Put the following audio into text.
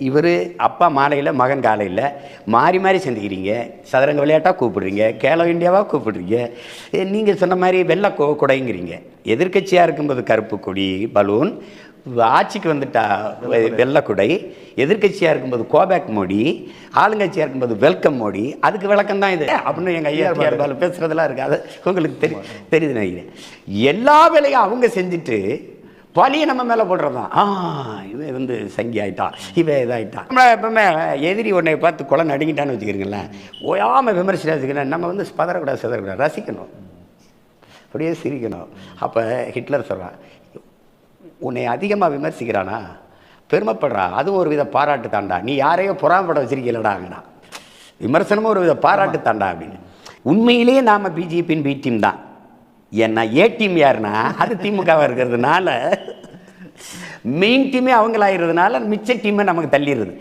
இவர் அப்பா மாலையில் மகன் காலையில் மாறி மாறி சந்திக்கிறீங்க. சதுரங்க விளையாட்டாக கூப்பிடுறீங்க. கேலோ இந்தியாவாக கூப்பிடுறீங்க. நீங்கள் சொன்ன மாதிரி வெள்ளை கொ குடைங்கிறீங்க. எதிர்க்கட்சியாக இருக்கும்போது கருப்பு கொடி பலூன் ஆட்சிக்கு வந்துட்டா வெ- வெள்ளை குடை. எதிர்க்கட்சியாக இருக்கும்போது கோபேக் மோடி ஆளுங்கட்சியாக இருக்கும்போது வெல்கம் மோடி. அதுக்கு விளக்கம் தான் இது. அப்படின்னு எங்கள் ஐயா பேசுகிறதெல்லாம் இருக்கு அது உங்களுக்கு தெரியும் தெரியுது நினைக்கிறேன் எல்லா வேலையும் அவங்க செஞ்சுட்டு பழியை நம்ம மேலே போடுறதான் ஆ இவன் வந்து சங்கி ஆகிட்டான் இவன் இதாகிட்டான் நம்ம எப்பவுமே எதிரி உன்னை பார்த்து கொலை நடுங்கிட்டான்னு வச்சுக்கிறீங்களேன் ஓயாமல் விமர்சனம் வச்சுக்கிறேன் நம்ம வந்து பதறக்கூடாது சிதறக்கூடாது. ரசிக்கணும். அப்படியே சிரிக்கணும். அப்போ ஹிட்லர் சொல்கிறான் உன்னை அதிகமாக விமர்சிக்கிறானா? பெருமைப்படுறா. அது ஒரு வித பாராட்டு தாண்டா நீ யாரையோ புறாமப்பட வச்சிருக்கீங்களடாங்கண்ணா விமர்சனமும் ஒரு வித பாராட்டு தாண்டா அப்படின்னு. உண்மையிலேயே நாம் பிஜேபியின் பி டீம் தான். ஏன்னா ஏ டீம் யாருன்னா? அது திமுகவாக இருக்கிறதுனால மெயின் டீமே அவங்களாகிறதுனால மிச்ச டீமை நமக்கு தள்ளிடுது